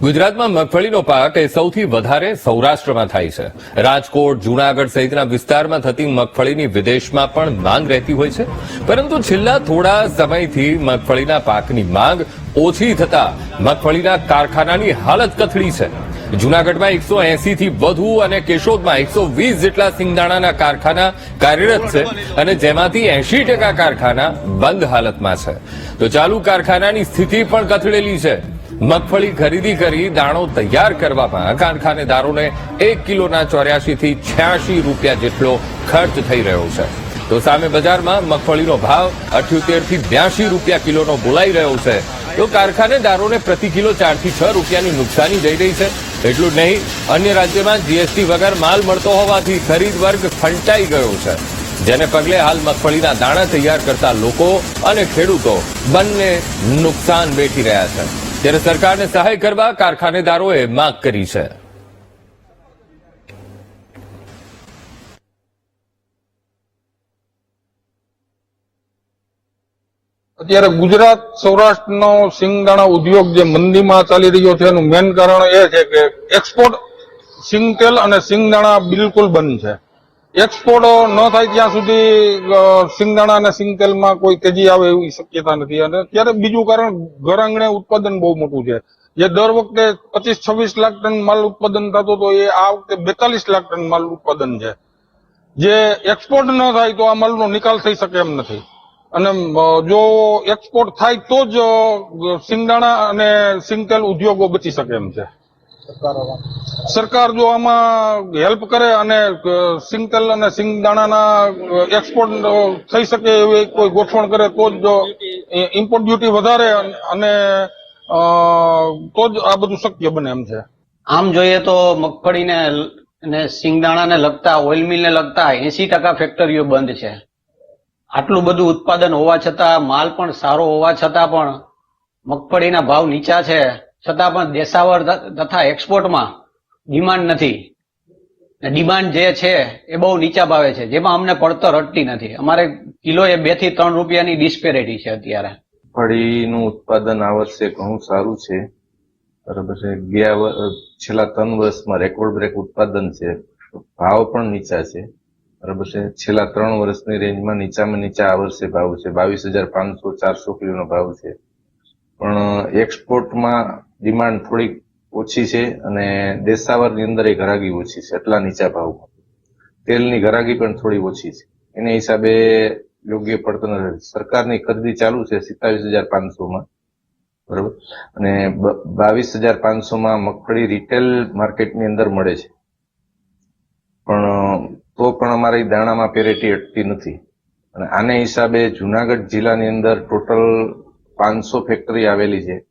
ગુજરાતમાં મગફળીનો પાક એ સૌથી વધારે સૌરાષ્ટ્રમાં થાય છે. રાજકોટ, જૂનાગઢ સહિતના વિસ્તારમાં થતી મગફળીની વિદેશમાં પણ માંગ રહેતી હોય છે. પરંતુ છેલ્લા થોડા સમયથી મગફળીના પાકની માંગ ઓછી થતા મગફળીના કારખાનાની હાલત કથળી છે. જૂનાગઢમાં એકસો થી વધુ અને કેશોદમાં એકસો વીસ જેટલા સિંગદાણાના કારખાના કાર્યરત છે અને જેમાંથી એંશી ટકા કારખાના બંધ હાલતમાં છે. તો ચાલુ કારખાનાની સ્થિતિ પણ કથળેલી છે. મગફળી ખરીદી કરી દાણો તૈયાર કરવામાં કારખાનેદારોને એક કિલોના ચોર્યાસી થી છ્યાસી રૂપિયા જેટલો ખર્ચ થઈ રહ્યો છે. તો સામે બજારમાં મગફળીનો ભાવ અઠ્યોતેરથી બ્યાસી રૂપિયા કિલોનો બોલાઈ રહ્યો છે. તો કારખાનેદારોને પ્રતિ કિલો ચારથી છ રૂપિયાની નુકસાની જઈ રહી છે. એટલું જ નહીં, અન્ય રાજ્યમાં જીએસટી વગર માલ મળતો હોવાથી ખરીદ વર્ગ ફંટાઈ ગયો છે. જેને પગલે હાલ મગફળીના દાણા તૈયાર કરતા લોકો અને ખેડૂતો બંને નુકસાન વેઠી રહ્યા છે. ત્યારે સરકારને સહાય કરવા કારખાનેદારોએ માંગ કરી છે. અત્યારે ગુજરાત સૌરાષ્ટ્રનો સિંગદાણા ઉદ્યોગ જે મંદીમાં ચાલી રહ્યો છે, એનું મેન કારણ એ છે કે એક્સપોર્ટ સિંગતેલ અને સિંગદાણા બિલકુલ બંધ છે. એક્સપોર્ટ ન થાય ત્યાં સુધી સિંગદાણા અને સિંગતેલમાં કોઈ તેજી આવે એવી શક્યતા નથી. અને ત્યારે બીજું કારણ ઘર આંગણે ઉત્પાદન બહુ મોટું છે. જે દર વખતે પચીસ, છવ્વીસ લાખ ટન માલ ઉત્પાદન થતો તો એ આ વખતે બેતાલીસ લાખ ટન માલ ઉત્પાદન છે. જે એક્સપોર્ટ ન થાય તો આ માલનો નિકાલ થઈ શકે એમ નથી. અને જો એક્સપોર્ટ થાય તો જ સિંગદાણા અને સિંગતેલ ઉદ્યોગો બચી શકે એમ છે. સરકાર જો આમાં હેલ્પ કરે અને સિંગતેલ અને સિંગદાણાના એક્સપોર્ટ થઈ શકે એવી કોઈ ગોઠવણ કરે તો જ ઇમ્પોર્ટ ડ્યુટી વધારે અને તો જ આ બધું શક્ય બને એમ છે. આમ જોઈએ તો મગફળીને અને ને સિંગદાણાને લગતા ઓઇલ મિલને લગતા એસી ટકા ફેક્ટરીઓ બંધ છે. આટલું બધું ઉત્પાદન હોવા છતાં માલ પણ સારો હોવા છતાં પણ મગફળીના ભાવ નીચા છે. છતાં પણ દેશાવર તથા એક્સપોર્ટમાં ડિમાન્ડ નથી. ડિમાન્ડ જે છે, એ બહુ નીચા ભાવે છે. જેમાં અમને પડતર અટતી નથી. અમારે કિલો એ બેથી ત્રણ રૂપિયાની ડિસ્પેરિટી છે અત્યારે. મગફળીનું ઉત્પાદન આ વર્ષે ઘણું સારું છે. બરાબર છે. ગયા છેલ્લા ત્રણ વર્ષમાં રેકોર્ડ બ્રેક ઉત્પાદન છે. ભાવ પણ નીચા છે. બરાબર છે. છેલ્લા ત્રણ વર્ષની રેન્જમાં નીચામાં નીચા આ વર્ષે ભાવ છે. બાવીસ હજાર પાંચસો ચારસો કિલોનો ભાવ છે. પણ એક્સપોર્ટમાં ડિમાન્ડ થોડીક ઓછી છે અને દેશાવરની અંદર એ ઘરાગી ઓછી છે, એટલા નીચા ભાવમાં. તેલની ઘરાગી પણ થોડી ઓછી છે. એને હિસાબે યોગ્ય પડતર નથી. સરકારની ખરીદી ચાલુ છે સિત્તાવીસ હજાર પાંચસોમાં, બરોબર? અને બાવીસ હજાર પાંચસોમાં મગફળી રિટેલ માર્કેટની અંદર મળે છે. પણ, તો પણ અમારી દાણામાં પેરેટી અટતી નથી. અને આને હિસાબે જુનાગઢ જિલ્લાની અંદર ટોટલ પાંચસો ફેક્ટરી આવેલી છે.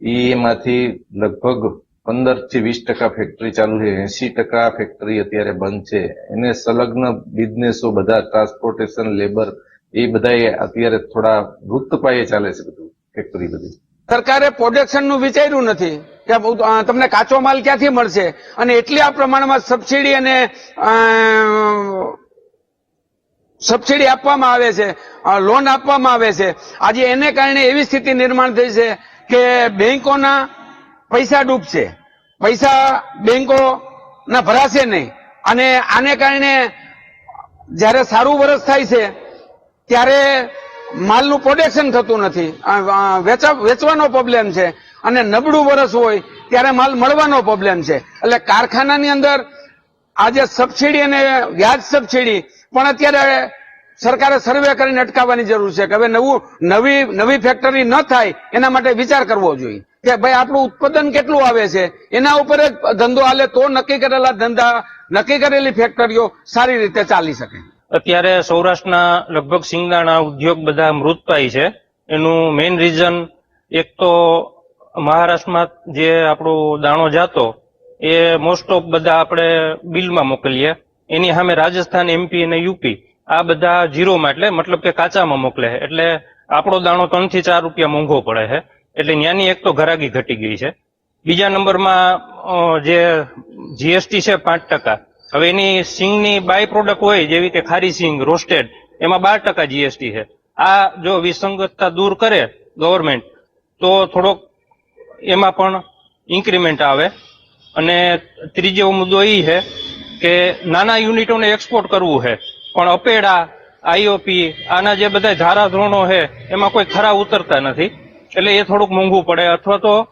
એમાંથી લગભગ પંદરથી વીસ ટકા ફેક્ટરી ચાલુ છે. એસી ટકા ફેક્ટરી અત્યારે બંધ છે. એને સંલગ્ન બિઝનેસો બધા ટ્રાન્સપોર્ટેશન લેબર એ બધા અત્યારે થોડા વૃત્ત પાયે ચાલે છે બધું ફેક્ટરી બધી. સરકારે પ્રોડક્શનનું વિચાર્યું નથી કે તમને કાચો માલ ક્યાંથી મળશે? અને એટલી આ પ્રમાણમાં સબસિડી અને સબસિડી આપવામાં આવે છે લોન આપવામાં આવે છે. આજે એને કારણે એવી સ્થિતિ નિર્માણ થઈ છે કે બેંકોના પૈસા ડૂબશે. પૈસા બેંકો ભરાશે નહીં. અને આને કારણે જ્યારે સારું વરસ થાય છે, ત્યારે માલનું પ્રોડક્શન થતું નથી. વેચવાનો પ્રોબ્લેમ છે. અને નબળું વરસ હોય, ત્યારે માલ મળવાનો પ્રોબ્લેમ છે. એટલે કારખાનાની અંદર આજે સબસિડી અને વ્યાજ સબસિડી પણ અત્યારે સરકારે સર્વે કરીને અટકાવવાની જરૂર છે કે હવે નવું નવી નવી ફેક્ટરી ન થાય, એના માટે વિચાર કરવો જોઈએ. કે ભાઈ આપણું ઉત્પાદન કેટલું આવે છે? એના ઉપર જ ધંધો હાલે તો નક્કી કરેલા ધંધા, નક્કી કરેલી ફેક્ટરીઓ સારી રીતે ચાલી શકે. અત્યારે સૌરાષ્ટ્રના લગભગ સિંગદાણા ઉદ્યોગ બધા મૃતપાય છે. એનું મેઇન રીઝન એક તો મહારાષ્ટ્રમાં જે આપણો દાણો જાતો, એ મોસ્ટ ઓફ બધા આપણે બિલમાં મોકલીએ. એની સામે રાજસ્થાન એમપી અને યુપી આ બધા જીરોમાં એટલે મતલબ કે કાચામાં મોકલે છે. એટલે આપણો દાણો ત્રણથી ચાર રૂપિયા મોંઘો પડે છે. એટલે ત્યાંની એક તો ઘરાગી ઘટી ગઈ છે. બીજા નંબરમાં જે જીએસટી છે પાંચ ટકા. હવે એની સિંગની બાય પ્રોડક્ટ હોય જેવી કે ખારી સિંગ, રોસ્ટેડ, એમાં બાર ટકા જીએસટી છે. આ જો વિસંગતતા દૂર કરે ગવર્મેન્ટ, તો થોડોક એમાં પણ ઇન્ક્રીમેન્ટ આવે. અને ત્રીજો મુદ્દો એ છે કે નાના યુનિટોને એક્સપોર્ટ કરવું છે. પણ અપેડા આઈઓપી આના જે બધા ધારાધોરણો છે, એમાં કોઈ ખરા ઉતરતા નથી. એટલે એ થોડુંક મોંઘું પડે. અથવા તો